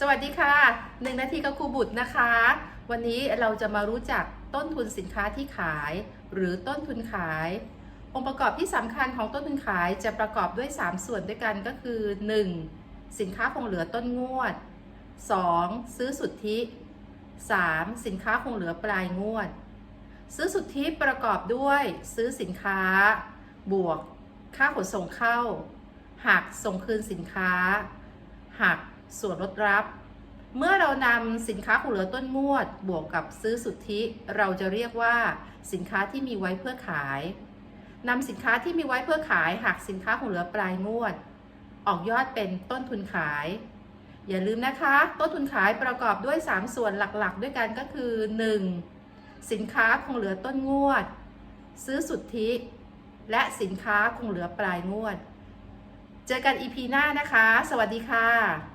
สวัสดีค่ะหนึ่งนาทีกับครูบุตรนะคะ วันนี้เราจะมารู้จักต้นทุนสินค้าที่ขาย หรือต้นทุนขาย องค์ประกอบที่สำคัญของต้นทุนขายจะประกอบด้วย 3 ส่วนด้วยกันก็คือ 1. สินค้าคงเหลือต้นงวด 2. ซื้อสุทธิ 3. สินค้าคงเหลือปลายงวด ซื้อสุทธิประกอบด้วยซื้อสินค้า บวก ค่าขนส่งเข้า หักส่งคืนสินค้า หัก ส่วนลดรับ เมื่อเรานำสินค้าคงเหลือต้นงวด บวกกับซื้อสุทธิ เราจะเรียกว่าสินค้าที่มีไว้เพื่อขายนำสินค้าที่มีไว้เพื่อขายหักสินค้าคงเหลือปลายงวด ออกยอดเป็นต้นทุนขาย อย่าลืมนะคะ ต้นทุนขายประกอบด้วย 3 ส่วนหลักๆ ด้วยกันก็คือ 1. สินค้าคงเหลือต้นงวด ซื้อสุทธิ และสินค้าคงเหลือปลายงวด เจอกัน EP หน้านะคะ สวัสดีค่ะ